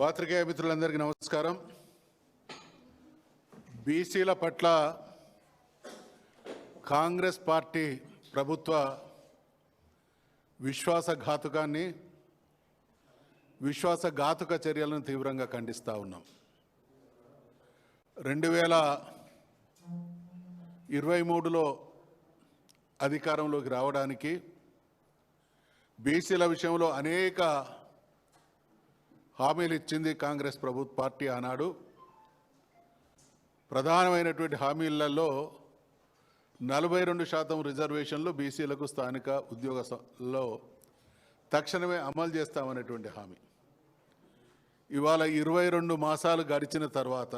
పాత్రికేయ మిత్రులందరికీ నమస్కారం. బీసీల పట్ల కాంగ్రెస్ పార్టీ ప్రభుత్వ విశ్వాసఘాతుకాన్ని విశ్వాసఘాతుక చర్యలను తీవ్రంగా ఖండిస్తూ ఉన్నాం. రెండు వేల ఇరవై మూడులో అధికారంలోకి రావడానికి బీసీల విషయంలో అనేక హామీలు ఇచ్చింది కాంగ్రెస్ ప్రభుత్వ పార్టీ ఆనాడు. ప్రధానమైనటువంటి హామీలలో నలభై రెండు శాతం రిజర్వేషన్లు బీసీలకు స్థానిక ఉద్యోగంలో తక్షణమే అమలు చేస్తామనేటువంటి హామీ. ఇవాళ ఇరవై రెండు మాసాలు గడిచిన తర్వాత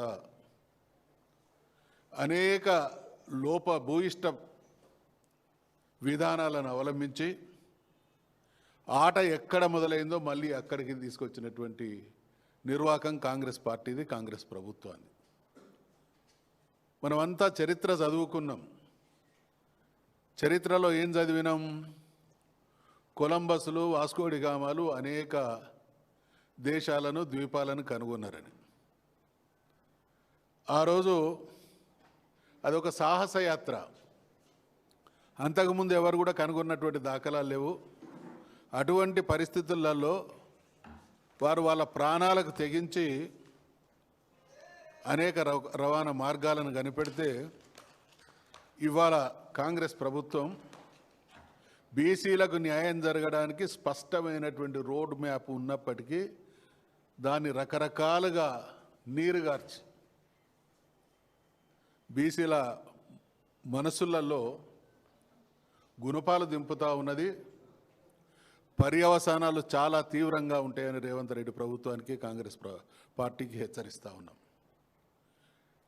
అనేక లోప భూయిష్ట విధానాలను అవలంబించి ఆట ఎక్కడ మొదలైందో మళ్ళీ అక్కడికి తీసుకొచ్చినటువంటి నిర్వాహకం కాంగ్రెస్ పార్టీది కాంగ్రెస్ ప్రభుత్వాన్ని. మనమంతా చరిత్ర చదువుకున్నాం. చరిత్రలో ఏం చదివినాం? కొలంబస్లు వాస్కోడిగామాలు అనేక దేశాలను ద్వీపాలను కనుగొన్నారని. ఆ రోజు అదొక సాహసయాత్ర. అంతకుముందు ఎవరు కూడా కనుగొన్నటువంటి దాఖలాలు లేవు. అటువంటి పరిస్థితులలో వారు వాళ్ళ ప్రాణాలకు తెగించి అనేక రవ- రవాణా మార్గాలను కనిపెడితే ఇవాళ కాంగ్రెస్ ప్రభుత్వం బీసీలకు న్యాయం జరగడానికి స్పష్టమైనటువంటి రోడ్ మ్యాప్ ఉన్నప్పటికీ దాన్ని రకరకాలుగా నీరుగార్చి బీసీల మనసులలో గుణపాలు దింపుతా ఉన్నది. పర్యవసానాలు చాలా తీవ్రంగా ఉంటాయని రేవంత్ రెడ్డి ప్రభుత్వానికి కాంగ్రెస్ పార్టీకి హెచ్చరిస్తూ ఉన్నాం.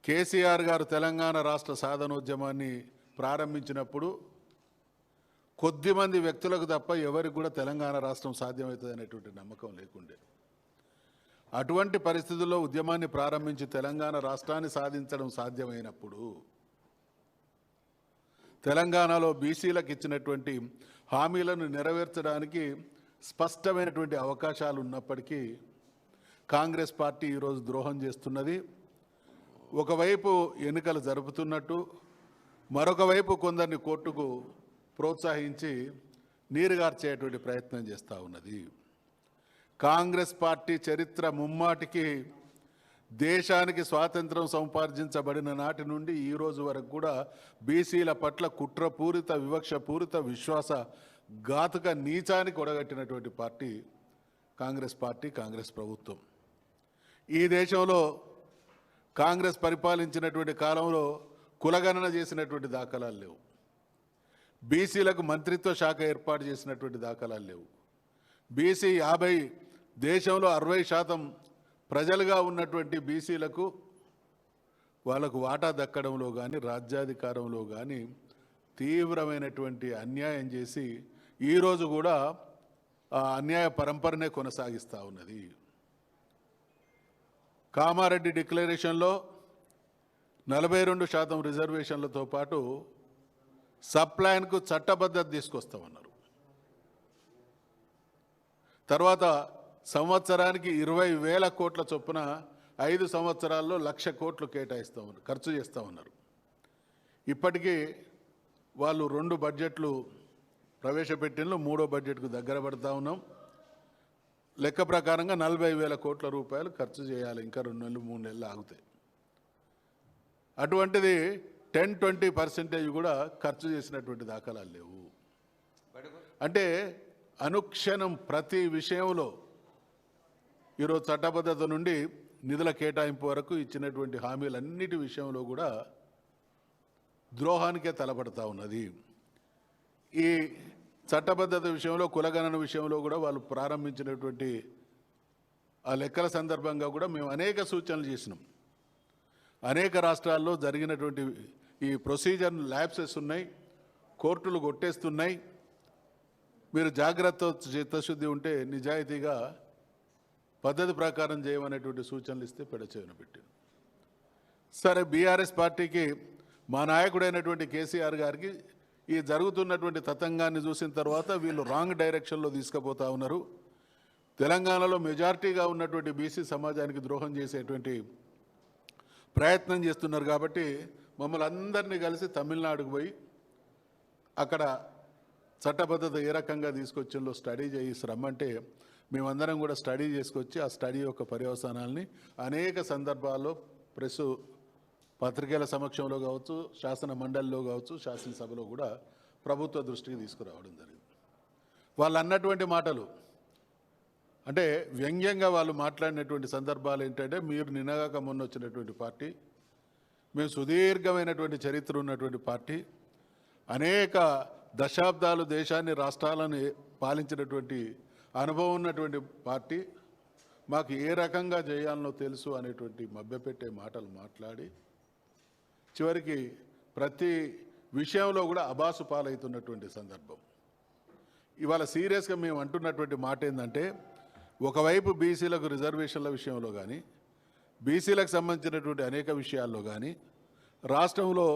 కేసీఆర్ గారు తెలంగాణ రాష్ట్ర సాధనోద్యమాన్ని ప్రారంభించినప్పుడు కొద్దిమంది వ్యక్తులకు తప్ప ఎవరికి కూడా తెలంగాణ రాష్ట్రం సాధ్యమవుతుంది అనేటువంటి నమ్మకం లేకుండే. అటువంటి పరిస్థితుల్లో ఉద్యమాన్ని ప్రారంభించి తెలంగాణ రాష్ట్రాన్ని సాధించడం సాధ్యమైనప్పుడు తెలంగాణలో బీసీలకు ఇచ్చినటువంటి హామీలను నెరవేర్చడానికి స్పష్టమైనటువంటి అవకాశాలు ఉన్నప్పటికీ కాంగ్రెస్ పార్టీ ఈరోజు ద్రోహం చేస్తున్నది. ఒకవైపు ఎన్నికలు జరుపుతున్నట్టు మరొక వైపు కొందరిని కోర్టుకు ప్రోత్సహించి నీరుగార్చేటువంటి ప్రయత్నం చేస్తూ ఉన్నది. కాంగ్రెస్ పార్టీ చరిత్ర ముమ్మాటికి దేశానికి స్వాతంత్రం సంపార్జించబడిన నాటి నుండి ఈ రోజు వరకు కూడా బీసీల పట్ల కుట్రపూరిత వివక్షపూరిత విశ్వాస ఘాతుక నీచానికి ఒడగట్టినటువంటి పార్టీ కాంగ్రెస్ పార్టీ కాంగ్రెస్ ప్రభుత్వం. ఈ దేశంలో కాంగ్రెస్ పరిపాలించినటువంటి కాలంలో కులగణన చేసినటువంటి దాఖలాలు లేవు. బీసీలకు మంత్రిత్వ శాఖ ఏర్పాటు చేసినటువంటి దాఖలాలు లేవు. బీసీ యాభై దేశంలో అరవై శాతం ప్రజలుగా ఉన్నటువంటి బీసీలకు వాళ్ళకు వాటా దక్కడంలో కానీ రాజ్యాధికారంలో కానీ తీవ్రమైనటువంటి అన్యాయం చేసి ఈరోజు కూడా ఆ అన్యాయ పరంపరనే కొనసాగిస్తూ ఉన్నది. కామారెడ్డి డిక్లరేషన్లో నలభై రెండు శాతం రిజర్వేషన్లతో పాటు సప్లైన్కు చట్టబద్ధత తీసుకొస్తామన్నారు తర్వాత సంవత్సరానికి ఇరవై వేల కోట్ల చొప్పున ఐదు సంవత్సరాల్లో లక్ష కోట్లు కేటాయిస్తూ ఉన్నారు ఖర్చు చేస్తామన్నారు ఇప్పటికీ వాళ్ళు రెండు బడ్జెట్లు ప్రవేశపెట్టిన మూడో బడ్జెట్కు దగ్గర పడతా ఉన్నాం. లెక్క ప్రకారంగా నలభై వేల కోట్ల రూపాయలు ఖర్చు చేయాలి ఇంకా రెండు నెలలు మూడు నెలలు ఆగుతాయి. అటువంటిది టెన్ ట్వంటీ పర్సెంటేజ్ కూడా ఖర్చు చేసినటువంటి దాఖలాలు లేవు. అంటే అనుక్షణం ప్రతి విషయంలో ఈరోజు చట్టబద్ధత నుండి నిధుల కేటాయింపు వరకు ఇచ్చినటువంటి హామీలన్నిటి విషయంలో కూడా ద్రోహానికే తలపడతా ఉన్నది. ఈ చట్టబద్ధత విషయంలో కులగణన విషయంలో కూడా వాళ్ళు ప్రారంభించినటువంటి ఆ లెక్కల సందర్భంగా కూడా మేము అనేక సూచనలు చేసినాం. అనేక రాష్ట్రాల్లో జరిగినటువంటి ఈ ప్రొసీజర్ ల్యాబ్సెస్ ఉన్నాయి కోర్టులు కొట్టేస్తున్నాయి. మీరు జాగ్రత్త చిత్తశుద్ధి ఉంటే నిజాయితీగా పద్ధతి ప్రకారం చేయమనేటువంటి సూచనలు ఇస్తే పెడచేవిన పెట్టారు సరే బీఆర్ఎస్ పార్టీకి మా నాయకుడైనటువంటి కేసీఆర్ గారికి ఈ జరుగుతున్నటువంటి తతంగాన్ని చూసిన తర్వాత వీళ్ళు రాంగ్ డైరెక్షన్లో తీసుకుపోతా ఉన్నారు. తెలంగాణలో మెజార్టీగా ఉన్నటువంటి బీసీ సమాజానికి ద్రోహం చేసేటువంటి ప్రయత్నం చేస్తున్నారు కాబట్టి మమ్మల్ని అందరినీ కలిసి తమిళనాడుకు పోయి అక్కడ చట్టబద్ధత ఏ రకంగా తీసుకొచ్చిందో స్టడీ చేసి రమ్మంటే మేమందరం కూడా స్టడీ చేసుకొచ్చి ఆ స్టడీ యొక్క పర్యవసానాల్ని అనేక సందర్భాల్లో ప్రెస్ పత్రికల సమక్షంలో కావచ్చు శాసన మండలిలో కావచ్చు శాసనసభలో కూడా ప్రభుత్వ దృష్టికి తీసుకురావడం జరిగింది. వాళ్ళు అన్నటువంటి మాటలు అంటే వ్యంగ్యంగా వాళ్ళు మాట్లాడినటువంటి సందర్భాలు ఏంటంటే మీరు నినగాక మొన్న వచ్చినటువంటి పార్టీ మేము సుదీర్ఘమైనటువంటి చరిత్ర ఉన్నటువంటి పార్టీ అనేక దశాబ్దాలు దేశాన్ని రాష్ట్రాలను పాలించినటువంటి అనుభవం ఉన్నటువంటి పార్టీ మాకు ఏ రకంగా చేయాలనో తెలుసు అనేటువంటి మభ్యపెట్టే మాటలు మాట్లాడి చివరికి ప్రతి విషయంలో కూడా అబాసు పాలవుతున్నటువంటి సందర్భం. ఇవాళ సీరియస్గా మేము అంటున్నటువంటి మాట ఏంటంటే ఒకవైపు బీసీలకు రిజర్వేషన్ల విషయంలో కానీ బీసీలకు సంబంధించినటువంటి అనేక విషయాల్లో కానీ రాష్ట్రంలో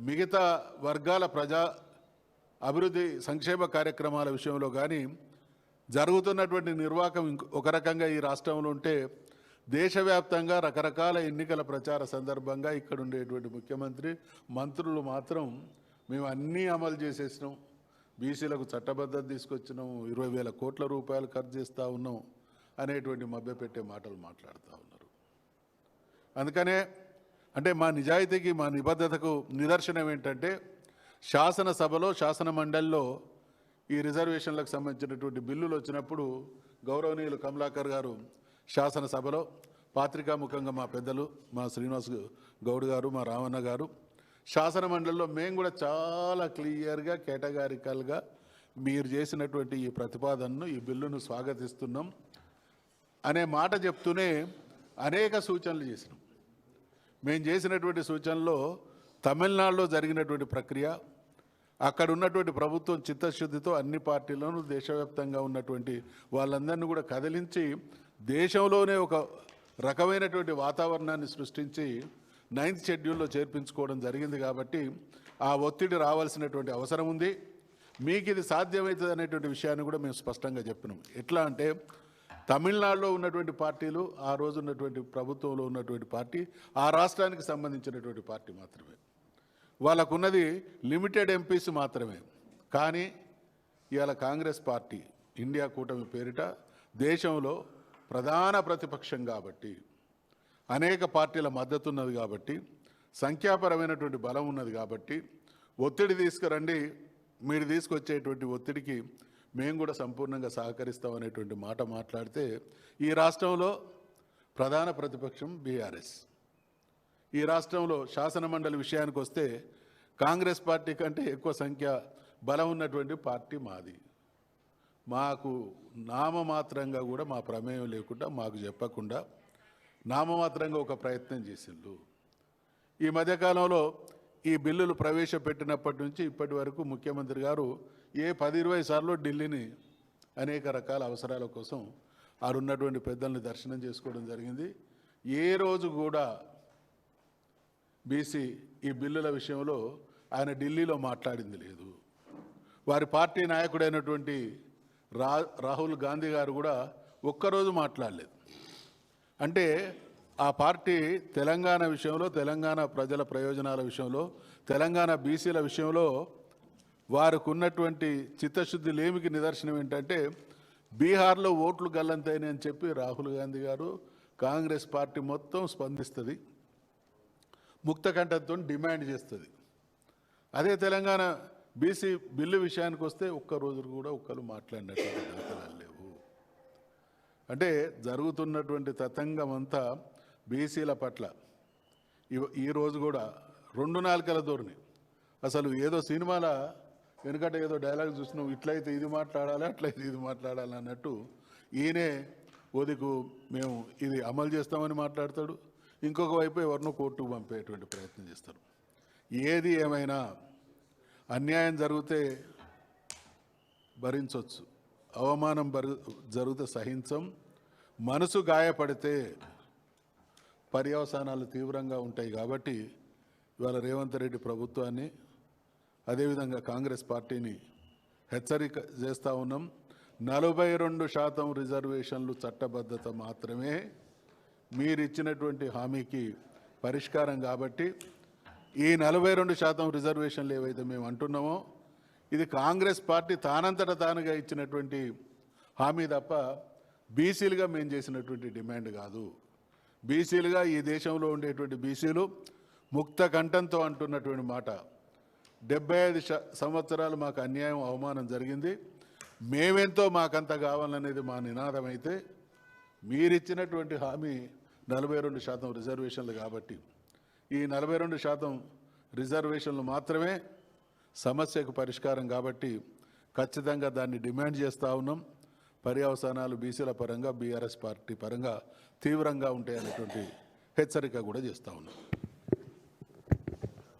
మిగతా వర్గాల ప్రజా అభివృద్ధి సంక్షేమ కార్యక్రమాల విషయంలో కానీ జరుగుతున్నటువంటి నిర్వాహకం ఒక రకంగా ఈ రాష్ట్రంలో ఉంటే దేశవ్యాప్తంగా రకరకాల ఎన్నికల ప్రచార సందర్భంగా ఇక్కడ ఉండేటువంటి ముఖ్యమంత్రి మంత్రులు మాత్రం మేము అన్నీ అమలు చేసేసినాం. బీసీలకు చట్టబద్ధత తీసుకొచ్చినాం. ఇరవై వేల కోట్ల రూపాయలు ఖర్చు చేస్తూ ఉన్నాం అనేటువంటి మభ్యపెట్టే మాటలు మాట్లాడుతూ ఉన్నారు. అందుకనే అంటే మా నిజాయితీకి మా నిబద్ధతకు నిదర్శనం ఏంటంటే శాసనసభలో శాసన మండలిలో ఈ రిజర్వేషన్లకు సంబంధించినటువంటి బిల్లులు వచ్చినప్పుడు గౌరవనీయులు కమలాకర్ గారు శాసనసభలో పాత్రికాముఖంగా మా పెద్దలు మా శ్రీనివాస్ గౌడ్ గారు మా రావణ గారు శాసన మండలిలో మేము కూడా చాలా క్లియర్గా కేటగారికల్గా మీరు చేసినటువంటి ఈ ప్రతిపాదనను ఈ బిల్లును స్వాగతిస్తున్నాం అనే మాట చెప్తూనే అనేక సూచనలు చేసినాం. మేము చేసినటువంటి సూచనలో తమిళనాడులో జరిగినటువంటి ప్రక్రియ అక్కడ ఉన్నటువంటి ప్రభుత్వం చిత్తశుద్ధితో అన్ని పార్టీలను దేశవ్యాప్తంగా ఉన్నటువంటి వాళ్ళందరినీ కూడా కదిలించి దేశంలోనే ఒక రకమైనటువంటి వాతావరణాన్ని సృష్టించి నైన్త్ షెడ్యూల్లో చేర్పించుకోవడం జరిగింది కాబట్టి ఆ ఒత్తిడి రావాల్సినటువంటి అవసరం ఉంది. మీకు ఇది సాధ్యమవుతుంది అనేటువంటి విషయాన్ని కూడా మేము స్పష్టంగా చెప్పినాం. ఎట్లా అంటే తమిళనాడులో ఉన్నటువంటి పార్టీలు ఆ రోజు ఉన్నటువంటి ప్రభుత్వంలో ఉన్నటువంటి పార్టీ ఆ రాష్ట్రానికి సంబంధించినటువంటి పార్టీ మాత్రమే. వాళ్ళకున్నది లిమిటెడ్ ఎంపీస్ మాత్రమే. కానీ ఇవాళ కాంగ్రెస్ పార్టీ ఇండియా కూటమి పేరిట దేశంలో ప్రధాన ప్రతిపక్షం కాబట్టి అనేక పార్టీల మద్దతు ఉన్నది కాబట్టి సంఖ్యాపరమైనటువంటి బలం ఉన్నది కాబట్టి ఒత్తిడి తీసుకురండి మీరు తీసుకొచ్చేటువంటి ఒత్తిడికి మేము కూడా సంపూర్ణంగా సహకరిస్తాం అనేటువంటి మాట మాట్లాడితే ఈ రాష్ట్రంలో ప్రధాన ప్రతిపక్షం బీఆర్ఎస్. ఈ రాష్ట్రంలో శాసన మండలి విషయానికి వస్తే కాంగ్రెస్ పార్టీ కంటే ఎక్కువ సంఖ్య బలం ఉన్నటువంటి పార్టీ మాది. మాకు నామమాత్రంగా కూడా మా ప్రమేయం లేకుండా మాకు చెప్పకుండా నామమాత్రంగా ఒక ప్రయత్నం చేసిండ్రు. ఈ మధ్యకాలంలో ఈ బిల్లులు ప్రవేశపెట్టినప్పటి నుంచి ఇప్పటి వరకు ముఖ్యమంత్రి గారు ఏ పది ఇరవై సార్లు ఢిల్లీని అనేక రకాల అవసరాల కోసం ఆడున్నటువంటి పెద్దల్ని దర్శనం చేసుకోవడం జరిగింది. ఏ రోజు కూడా బీసీ ఈ బిల్లుల విషయంలో ఆయన ఢిల్లీలో మాట్లాడింది లేదు. వారి పార్టీ నాయకుడైనటువంటి రా రాహుల్ గాంధీ గారు కూడా ఒక్కరోజు మాట్లాడలేదు. అంటే ఆ పార్టీ తెలంగాణ విషయంలో తెలంగాణ ప్రజల ప్రయోజనాల విషయంలో తెలంగాణ బీసీల విషయంలో వారికి ఉన్నటువంటి చిత్తశుద్ధి లేమికి నిదర్శనం ఏంటంటే బీహార్లో ఓట్లు గల్లంతైనాయి అని చెప్పి రాహుల్ గాంధీ గారు కాంగ్రెస్ పార్టీ మొత్తం స్పందిస్తుంది. ముక్తకంఠంతో డిమాండ్ చేస్తుంది. అదే తెలంగాణ బీసీ బిల్లు విషయానికి వస్తే ఒక్క రోజు కూడా ఒక్కరు మాట్లాడినటువంటి దాఖలాలు లేవు. అంటే జరుగుతున్నటువంటి తతంగం అంతా బీసీల పట్ల. ఈరోజు ఈ కూడా రెండు నాలుకల ధోరణి. అసలు ఏదో సినిమాల వెనుకట ఏదో డైలాగ్ చూసినావు ఇట్లయితే ఇది మాట్లాడాలి అట్లయితే ఇది మాట్లాడాలి అన్నట్టు ఈయనే ఓదికు మేము ఇది అమలు చేస్తామని మాట్లాడతాడు. ఇంకొక వైపు ఎవరినో కోర్టుకు పంపేటువంటి ప్రయత్నం చేస్తారు. ఏది ఏమైనా అన్యాయం జరిగితే భరించవచ్చు. అవమానం బరు జరిగితే సహించం. మనసు గాయపడితే పర్యవసానాలు తీవ్రంగా ఉంటాయి కాబట్టి ఇవాళ రేవంత్ రెడ్డి ప్రభుత్వాన్ని అదేవిధంగా కాంగ్రెస్ పార్టీని హెచ్చరిక చేస్తూ ఉన్నాం. నలభై రెండు శాతం రిజర్వేషన్లు చట్టబద్ధత మాత్రమే. మీరు ఇచ్చినటువంటి హామీకి పరిష్కారం కాబట్టి ఈ నలభై రెండు శాతం రిజర్వేషన్లు ఏవైతే మేము అంటున్నామో ఇది కాంగ్రెస్ పార్టీ తానంతట తానుగా ఇచ్చినటువంటి హామీ తప్ప బీసీలుగా మేము చేసినటువంటి డిమాండ్ కాదు. బీసీలుగా ఈ దేశంలో ఉండేటువంటి బీసీలు ముక్త కంఠంతో అంటున్నటువంటి మాట. డెబ్బై ఐదు సంవత్సరాలు మాకు అన్యాయం అవమానం జరిగింది. మేమెంతో మాకంత కావాలనేది మా నినాదం అయితే మీరిచ్చినటువంటి హామీ నలభై రెండు శాతం రిజర్వేషన్లు కాబట్టి ఈ నలభై రెండు శాతం రిజర్వేషన్లు మాత్రమే సమస్యకు పరిష్కారం కాబట్టి ఖచ్చితంగా దాన్ని డిమాండ్ చేస్తూ ఉన్నాం. పర్యవసానాలు బీసీల పరంగా బీఆర్ఎస్ పార్టీ పరంగా తీవ్రంగా ఉంటాయనేటువంటి హెచ్చరిక కూడా చేస్తూ ఉన్నాం.